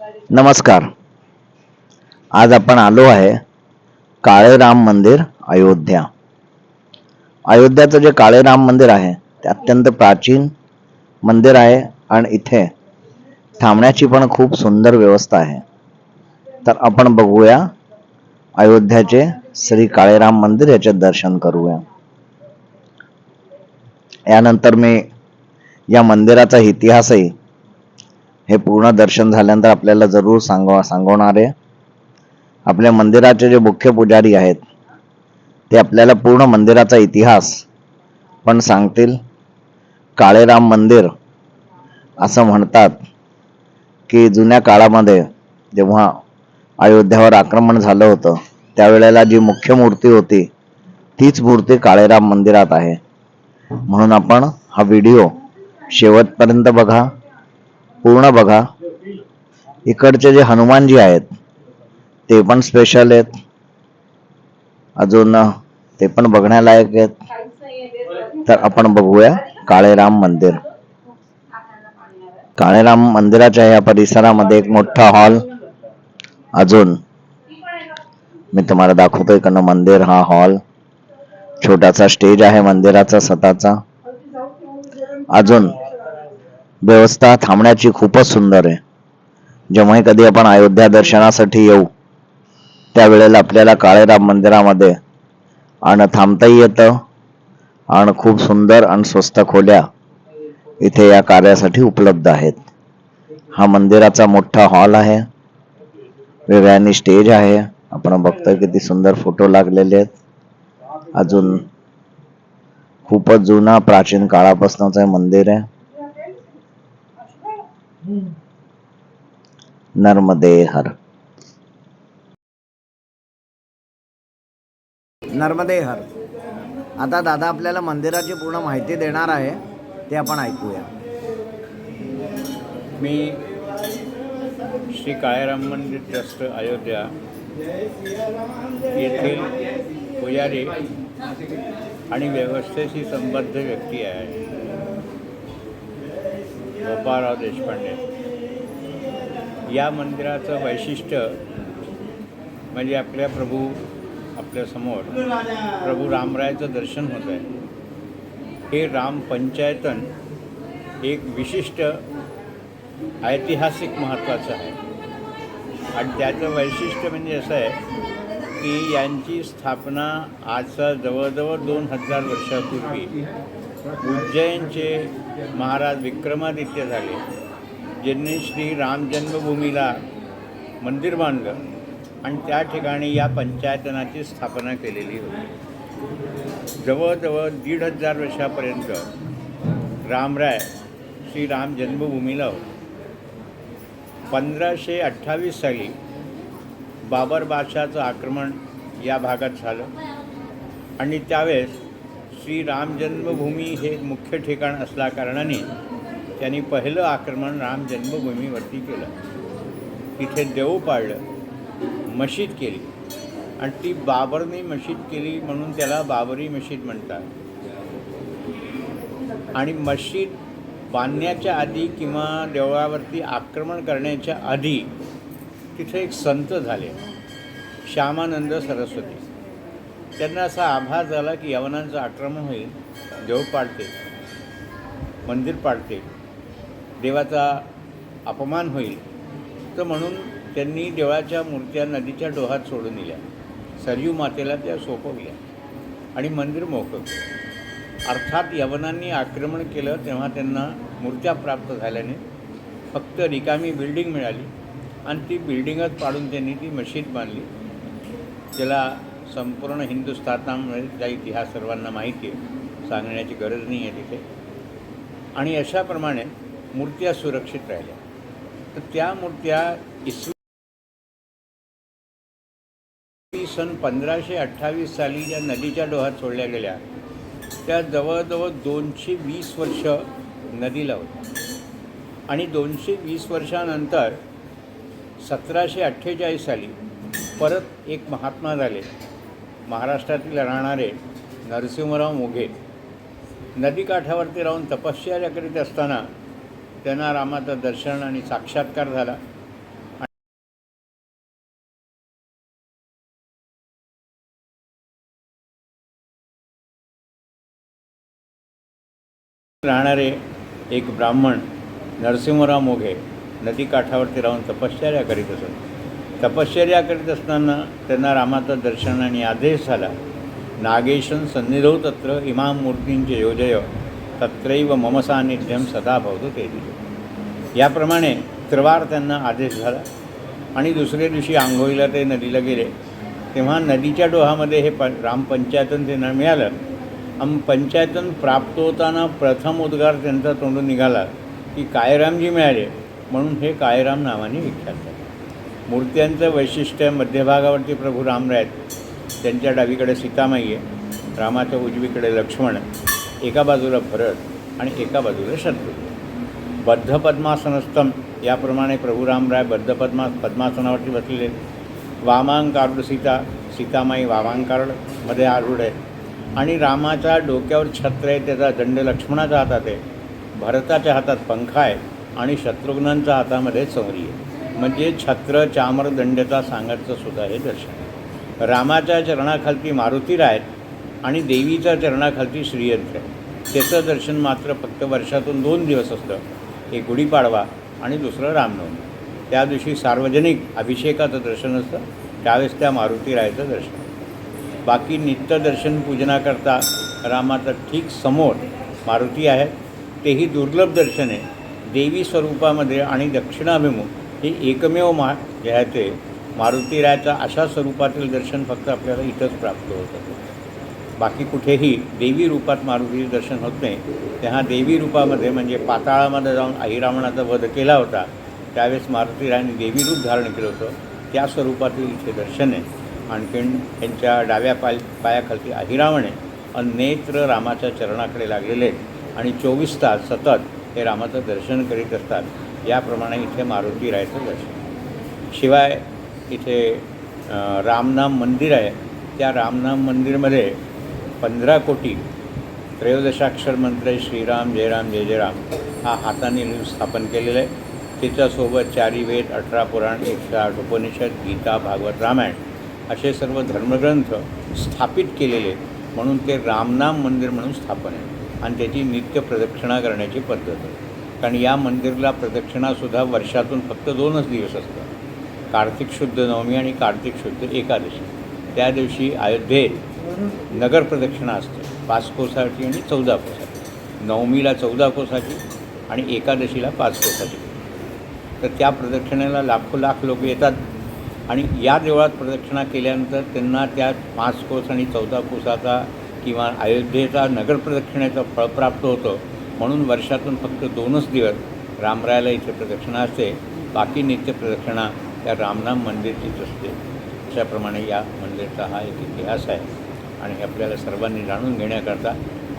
नमस्कार. आज आपण आलो आहे काळे राम मंदिर अयोध्या. अयोध्याचं जे काळे राम मंदिर आहे ते अत्यंत प्राचीन मंदिर आहे आणि इथे थांबण्याची पण खूप सुंदर व्यवस्था आहे. तर आपण बघूया अयोध्याचे श्री काळेराम मंदिर याचे दर्शन करूया. यानंतर मी या मंदिराचा इतिहासही हे पूर्ण दर्शन झाल्यानंतर आपल्याला जरूर सांगवा सांगवणार. आहे आपल्या मंदिराचे जे मुख्य पुजारी आहेत ते आपल्याला पूर्ण मंदिराचा इतिहास पण सांगतील. काळेराम मंदिर असं म्हणतात की जुन्या काळामध्ये जेव्हा अयोध्यावर आक्रमण झालं होतं त्यावेळेला जी मुख्य मूर्ती होती तीच मूर्ती काळेराम मंदिरात आहे. म्हणून आपण हा व्हिडिओ शेवटपर्यंत बघा. पूर्ण बघा. इकडचे जे हनुमानजी आहेत ते पण स्पेशल आहेत. अजून ते पण बघण्यालायक आहेत. तर आपण बघूया काळेराम मंदिर. काळेराम मंदिराच्या या परिसरामध्ये एक मोठा हॉल अजून मी तुम्हाला दाखवतो इकडनं मंदिर हा हॉल छोटासा स्टेज आहे मंदिराचा स्वतःचा अजून व्यवस्था थांबण्याची खूपच सुंदर आहे. जेव्हाही कधी आपण अयोध्या दर्शनासाठी येऊ त्यावेळेला आपल्याला काळेराम मंदिरामध्ये आणि थांबताही येतं आणि खूप सुंदर आणि स्वस्त खोल्या इथे या कार्यासाठी उपलब्ध आहेत. हा मंदिराचा मोठा हॉल आहे. वेगळ्याने स्टेज आहे. आपण बघतोय किती सुंदर फोटो लागलेले आहेत. अजून खूपच जुना प्राचीन काळापासूनच हे मंदिर आहे. नर्मदे हर नर्मदे हर आता दादा आपल्याला मंदिराची पूर्ण माहिती देणार आहे ते आपण ऐकूया. मी श्री काळेराम मंदिर ट्रस्ट अयोध्या येथील पुजारी आणि व्यवस्थेशी संबद्ध व्यक्ती आहे. गोपाळराव देशपांडे. या मंदिराचं वैशिष्ट्य म्हणजे आपल्या प्रभू आपल्यासमोर प्रभू रामरायाचं दर्शन होत आहे. हे राम पंचायतन एक विशिष्ट ऐतिहासिक महत्त्वाचं आहे. आणि त्याचं वैशिष्ट्य म्हणजे असं आहे की यांची स्थापना आजचा जवळजवळ दोन हजार वर्षापूर्वी उज्जैनचे महाराज विक्रमादित्य झाले ज्यांनी श्री राम जन्मभूमीला मंदिर बांधलं आणि त्या ठिकाणी या पंचायतनाची स्थापना केलेली होती. जवळजवळ दीड हजार वर्षापर्यंत रामराय श्री राम जन्मभूमीला होते. पंधराशे अठ्ठावीस साली बाबर बादशाचं आक्रमण या भागात झालं आणि त्यावेळेस श्री राम जन्मभूमी हे मुख्य ठिकाण असल्या कारणाने त्यांनी पहिलं आक्रमण राम जन्मभूमीवरती केलं. तिथे देऊ पाळलं मशीद केली आणि ती बाबरने मशीद केली म्हणून त्याला बाबरी मशीद म्हणतात. आणि मशीद बांधण्याच्या आधी किंवा देवळावरती आक्रमण करण्याच्या आधी तिथे एक संत झाले श्यामानंद सरस्वती. त्यांना असा आभास झाला की यवनांचं आक्रमण होईल देव पाडते मंदिर पाडते देवाचा अपमान होईल. तर म्हणून त्यांनी देवळाच्या मूर्त्या नदीच्या डोहात सोडून दिल्या. सरयू मातेला त्या सोपवल्या आणि मंदिर मोकळं अर्थात यवनांनी आक्रमण केलं तेव्हा त्यांना मूर्त्या प्राप्त झाल्याने फक्त रिकामी बिल्डिंग मिळाली आणि ती बिल्डिंगच पाडून त्यांनी ती मशीद बांधली. त्याला संपूर्ण हिंदुस्थानामध्ये इतिहास सर्वांना माहिती आहे सांगण्याची गरज नाही आहे तिथे. आणि अशाप्रमाणे मूर्त्या सुरक्षित राहिल्या. तर त्या मूर्त्या इसवी सन पंधराशे अठ्ठावीस साली ज्या नदीच्या डोहात सोडल्या गेल्या त्या जवळजवळ दोनशे वीस वर्ष नदीला होत्या. आणि दोनशे वीस वर्षानंतर सतराशे अठ्ठेचाळीस साली परत एक महात्मा झाले. महाराष्ट्रातील राहणारे नरसिंहराव मोघे नदीकाठावरती राहून तपश्चर्या करीत असताना त्यांना रामाचं दर्शन आणि साक्षात्कार झाला. राहणारे एक ब्राह्मण नरसिंहराव मोघे नदीकाठावरती राहून तपश्चर्या करीत असत. तपश्चर्या करीत असताना त्यांना रामाचं दर्शन आणि आदेश झाला. नागेशन सन्निधौ तत्र इमाम मूर्तींचे योजय तत्रैव मम सान्निध्यम सदा भवतो ते याप्रमाणे त्रिवार त्यांना आदेश झाला आणि दुसऱ्या दिवशी आंघोळीला ते नदीला गेले. तेव्हा नदीच्या डोहामध्ये हे प रामपंचायतन त्यांना मिळालं. आम पंचायतन प्राप्त होताना प्रथम उद्गार त्यांचा तोंडून निघाला की कायरामजी मिळाले. म्हणून हे कायराम नावाने विख्यात झाले. मूर्त्यांचं वैशिष्ट्य मध्यभागावरती प्रभू राम आहेत. त्यांच्या डावीकडे सीतामाई आहे. रामाच्या उजवीकडे लक्ष्मण एका बाजूला भरत आणि एका बाजूला शत्रू. बद्ध पद्मासनस्तम याप्रमाणे प्रभू रामराय बद्ध पद्मा पद्मासनावरती बसलेले वामांकारुड सीता सीतामाई वामांकारमध्ये आरूढ आहे. आणि रामाच्या डोक्यावर छत्र आहे त्याचा दंड लक्ष्मणाच्या हातात आहे. भरताच्या हातात पंखा आहे आणि शत्रुघ्नांच्या हातामध्ये चौरी आहे. म्हणजे छत्र चामर दंडचा सांगायचं सुद्धा हे दर्शन. रामाच्या चरणाखालती मारुतीराय आहेत आणि देवीच्या चरणाखालती श्रीयंत्र. आहे त्याचं दर्शन मात्र फक्त वर्षातून दोन दिवस असतं. एक गुढीपाडवा आणि दुसरं रामनवमी. त्या दिवशी सार्वजनिक अभिषेकाचं दर्शन असतं. त्यावेळेस त्या मारुतीरायाचं दर्शन. बाकी नित्य दर्शन पूजनाकरता रामाचं ठीक समोर मारुती आहे. तेही दुर्लभ दर्शन आहे देवी स्वरूपामध्ये आणि दक्षिणाभिमुख हे एकमेव मा जे आहे ते मारुतीरायाचं अशा स्वरूपातील दर्शन फक्त आपल्याला इथंच प्राप्त होतं बाकी कुठेही देवी रूपात मारुतीचे दर्शन होत नाही. तेव्हा देवी रूपामध्ये म्हणजे पाताळामध्ये जाऊन अहिरावणाचा वध केला होता त्यावेळेस मारुतीरायांनी देवी रूप धारण केलं होतं. त्या स्वरूपातील इथे दर्शन आहे. आणखीन त्यांच्या डाव्या पाय पायाखालती अहिरावण आहे. आणि नेत्र रामाच्या चरणाकडे लागलेले आहेत. आणि चोवीस तास सतत हे रामाचं दर्शन करीत असतात. याप्रमाणे इथे मारुतीरायाचं दर्शन शिवाय इथे रामनाम मंदिर आहे. त्या रामनाम मंदिरमध्ये पंधरा कोटी त्रयोदशाक्षर मंत्र श्रीराम जयराम जय जयराम हा हाताने लिहून स्थापन केलेलं आहे. त्याच्यासोबत चारी वेद अठरा पुराण एकशे आठ उपनिषद गीता भागवत रामायण असे सर्व धर्मग्रंथ स्थापित केलेले आहेत. म्हणून ते रामनाम मंदिर म्हणून स्थापन आहे. आणि त्याची नित्य प्रदक्षिणा करण्याची पद्धत आहे. कारण या मंदिरला प्रदक्षिणासुद्धा वर्षातून फक्त दोनच दिवस असतात कार्तिक शुद्ध नवमी आणि कार्तिक शुद्ध एकादशी. त्या दिवशी अयोध्येत नगर प्रदक्षिणा असते. पाच कोसाची आणि चौदा कोसाची. नवमीला चौदा कोसाची आणि एकादशीला पाच कोसाची. तर त्या प्रदक्षिणेला लाखो लाख लोक येतात आणि या देवळात प्रदक्षिणा केल्यानंतर त्यांना त्या पाच कोस आणि चौदा कोसाचा किंवा अयोध्येचा नगर प्रदक्षिणेचं फळ प्राप्त होतं. म्हणून वर्षातून फक्त दोनच दिवस रामरायाला इथे प्रदक्षिणा असते बाकी नित्य प्रदक्षिणा त्या रामनाम मंदिरचीच असते. अशाप्रमाणे या मंदिरचा हा एक इतिहास आहे आणि हे आपल्याला सर्वांनी जाणून घेण्याकरता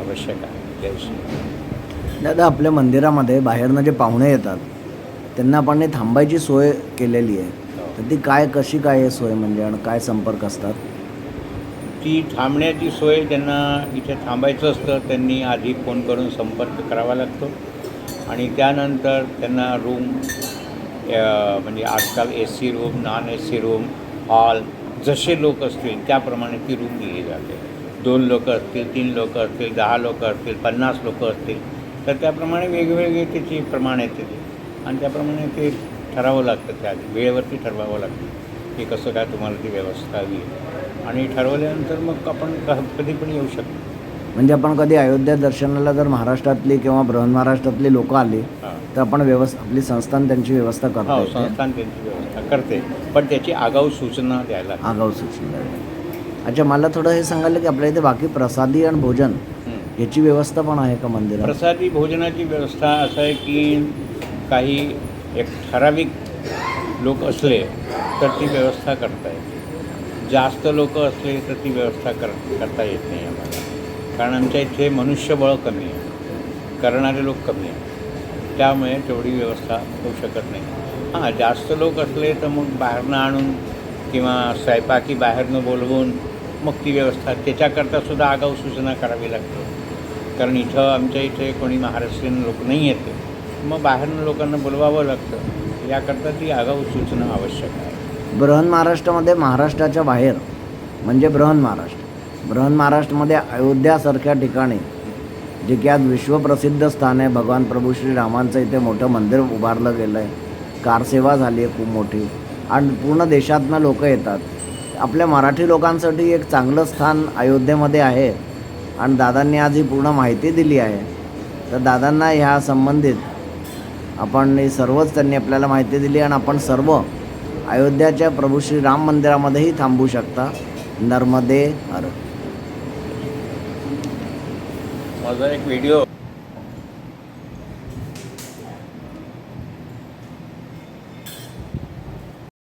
आवश्यक आहे. जय श्री दादा आपल्या मंदिरामध्ये बाहेरनं जे पाहुणे येतात त्यांना आपण हे थांबायची सोय केलेली आहे. तर ती काय कशी काय आहे सोय म्हणजे आणि काय संपर्क असतात? ती थांबण्याची सोय ज्यांना इथे थांबायचं असतं. त्यांनी आधी फोन करून संपर्क करावा लागतो. आणि त्यानंतर त्यांना रूम म्हणजे आजकाल A C room non A C room hall जसे लोक असतील त्याप्रमाणे ती रूम दिली जाते. दोन लोक असतील तीन लोक असतील दहा लोक असतील पन्नास लोक असतील. तर त्याप्रमाणे वेगवेगळे त्याची प्रमाण येते. ते आणि त्याप्रमाणे ते ठरावं लागतं त्या वेळेवरती ठरवावं लागतं की कसं काय तुम्हाला ती व्यवस्था हवी आहे. आणि ठरवल्यानंतर मग आपण कधी पण येऊ शकतो. म्हणजे आपण कधी अयोध्या दर्शनाला जर महाराष्ट्रातली किंवा महाराष्ट्रातली लोकं आली हां. तर आपण व्यवस्था आपली संस्थान त्यांची व्यवस्था हो करतो संस्थान त्यांची व्यवस्था करते. पण त्याची आगाऊ सूचना द्यायला. आगाऊ सूचना अच्छा मला थोडं हे सांगायला की आपल्या इथे बाकी प्रसादी आणि भोजन हं. याची व्यवस्था पण आहे का मंदिरात? प्रसादी भोजनाची व्यवस्था असं आहे की काही एक ठराविक लोक असले तर ती व्यवस्था करता येते. जास्त लोक असले तर ती व्यवस्था कर करता येत नाही आम्हाला. कारण आमच्या इथे मनुष्यबळ कमी आहे. करणारे लोक कमी आहेत. त्यामुळे तेवढी व्यवस्था होऊ शकत नाही. हां जास्त लोक असले तर मग बाहेरनं आणून किंवा स्वयंपाकी बाहेरनं बोलवून मग ती व्यवस्था त्याच्याकरता सुद्धा आगाऊ सूचना करावी लागते. कारण इथं आमच्या इथे कोणी महाराष्ट्रीयन लोक नाही येते. मग बाहेरनं लोकांना बोलवावं लागतं. याकरता ती आगाऊ सूचना आवश्यक आहे. बृहन महाराष्ट्रामध्ये महाराष्ट्राच्या बाहेर म्हणजे बृहन महाराष्ट्र. बृहन महाराष्ट्रामध्ये अयोध्यासारख्या ठिकाणी जे की आज विश्वप्रसिद्ध स्थान आहे भगवान प्रभू श्रीरामांचं इथे मोठं मंदिर उभारलं गेलं आहे कारसेवा झाली आहे खूप मोठी. आणि पूर्ण देशातनं लोक येतात. आपल्या मराठी लोकांसाठी एक चांगलं स्थान अयोध्येमध्ये आहे. आणि दादांनी आज ही पूर्ण माहिती दिली आहे. तर दादांना ह्या संबंधित आपण सर्वच त्यांनी आपल्याला माहिती दिली आणि आपण सर्व अयोध्याच्या प्रभू श्री राम मंदिरामध्येही थांबू शकता. नर्मदे हर. माझा एक व्हिडिओ